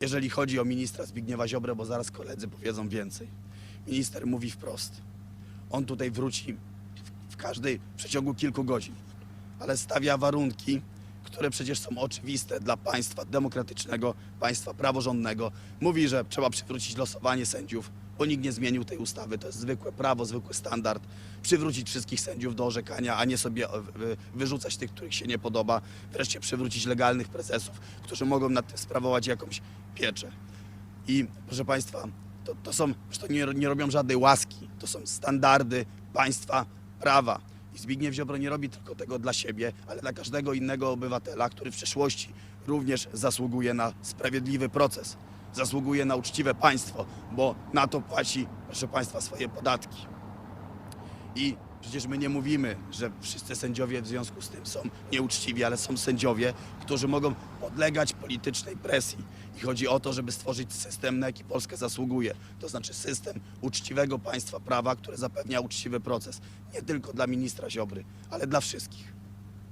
jeżeli chodzi o ministra Zbigniewa Ziobrę, bo zaraz koledzy powiedzą więcej. Minister mówi wprost. On tutaj wróci w, każdej, w przeciągu kilku godzin, ale stawia warunki, które przecież są oczywiste dla państwa demokratycznego, państwa praworządnego. Mówi, że trzeba przywrócić losowanie sędziów, bo nikt nie zmienił tej ustawy. To jest zwykłe prawo, zwykły standard. Przywrócić wszystkich sędziów do orzekania, a nie sobie e, wy- wyrzucać tych, których się nie podoba. Wreszcie przywrócić legalnych prezesów, którzy mogą nad tym sprawować jakąś pieczę. I proszę Państwa, to, to są, to nie, nie robią żadnej łaski, to są standardy państwa prawa. I Zbigniew Ziobro nie robi tylko tego dla siebie, ale dla każdego innego obywatela, który w przyszłości również zasługuje na sprawiedliwy proces, zasługuje na uczciwe państwo, bo na to płaci, proszę Państwa, swoje podatki. I przecież my nie mówimy, że wszyscy sędziowie w związku z tym są nieuczciwi, ale są sędziowie, którzy mogą podlegać politycznej presji. I chodzi o to, żeby stworzyć system, na jaki Polska zasługuje. To znaczy system uczciwego państwa prawa, które zapewnia uczciwy proces. Nie tylko dla ministra Ziobry, ale dla wszystkich.